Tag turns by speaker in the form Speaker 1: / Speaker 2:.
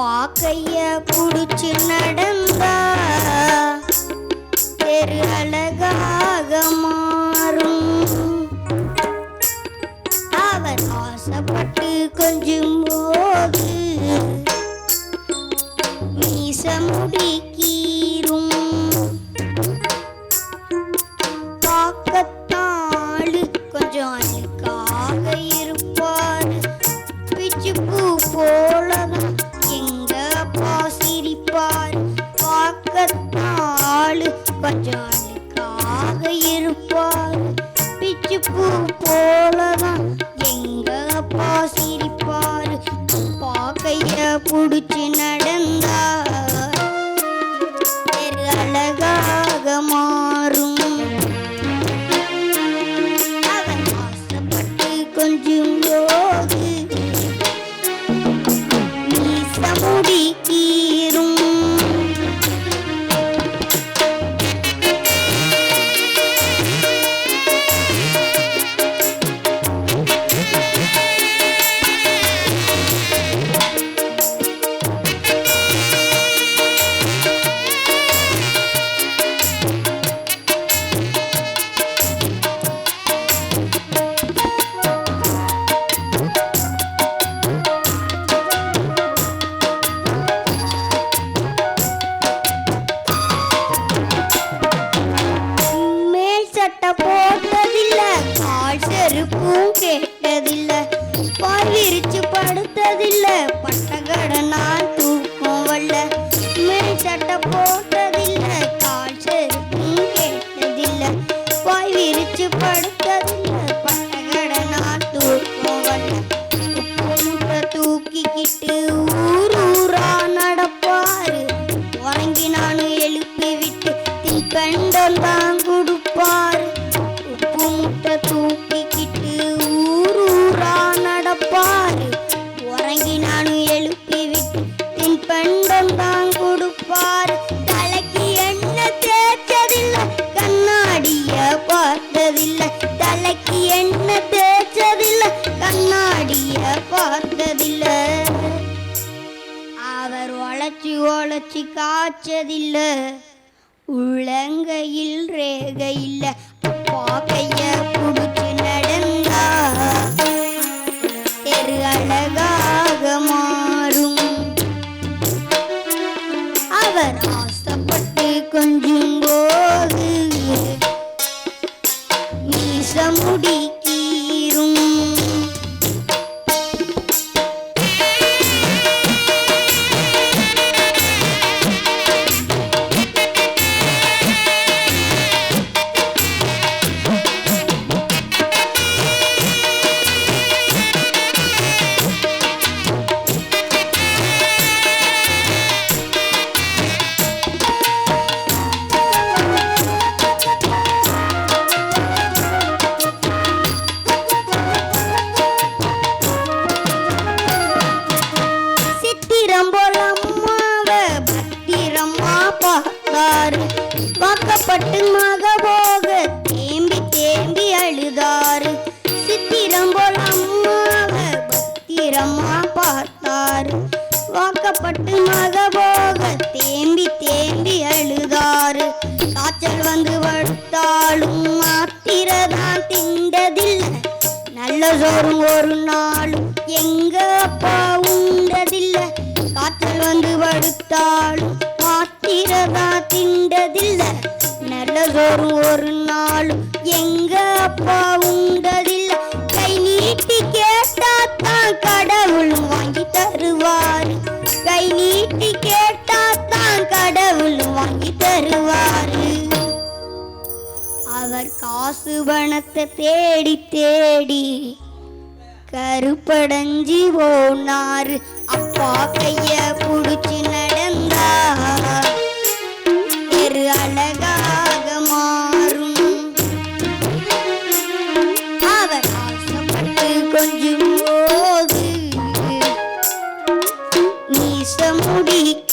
Speaker 1: பாக்கைய கைய புடிச்சு நடந்தா தெரு அழகாக மாறும். அவர் ஆசைப்பட்டு கொஞ்சம் போது எங்க சிரிப்பார். பார்க்கத்தாளு கொஞ்சம் அழுக்காக இருப்பார். பிச்சு பூ போலதான் எங்க அப்பா சிரிப்பார். அப்பா புடிச்சு நடந்தார். பாய் விரிச்சு படுத்ததில்ல. பட்டகட நான் தூக்கம் வல்ல மேல் சட்டை போட்டதில்ல. கால் செருப்பும் கேட்டதில்ல. பாய் விரிச்சு படுத்ததில்ல. பட்டகட நான் தூக்கம் வல்ல காய்ச்சதில்ல உள்ளங்கையில் ரேகை இல்ல அப்பா கைய குடிச்சு நடந்தா தெரு அழகாக மாறும். அவர் ஆசைப்பட்டு கொஞ்சம் போது மீச பார்த்தாரு வாக்கப்பட்டு மக போக தேம்பி தேம்பி அழுதாரு. சித்திரம் போல அம்மாவ பத்திரமா பார்த்தாரு. வாக்கப்பட்டு மக போக தேம்பி தேம்பி அழுதாரு. காய்ச்சல் வந்து படுத்தாலும் மாத்திரதான் திண்டதில்லை. நல்ல சோறும் ஒரு நாளும் எங்க அப்பா உண்டதில்லை. காய்ச்சல் வந்து படுத்தாலும் மாத்திரதா திண்டதில்ல. நல்லதொரு ஒரு நாளும் எங்க அப்பா உண்டதில்ல. கை நீட்டி கேட்டா தான் கடவுளும் வாங்கி தருவார். கை நீட்டி கேட்டா தான் கடவுளும் வாங்கி தருவார். அவர் காசு பணத்தை தேடி தேடி கருப்படைஞ்சி போனாரு. அப்பா கைய புடிச்சு நடந்தா அழகாக மாறும். அவர் ஆசைப்பட்டு கொஞ்சம் போது நீச முடிக்க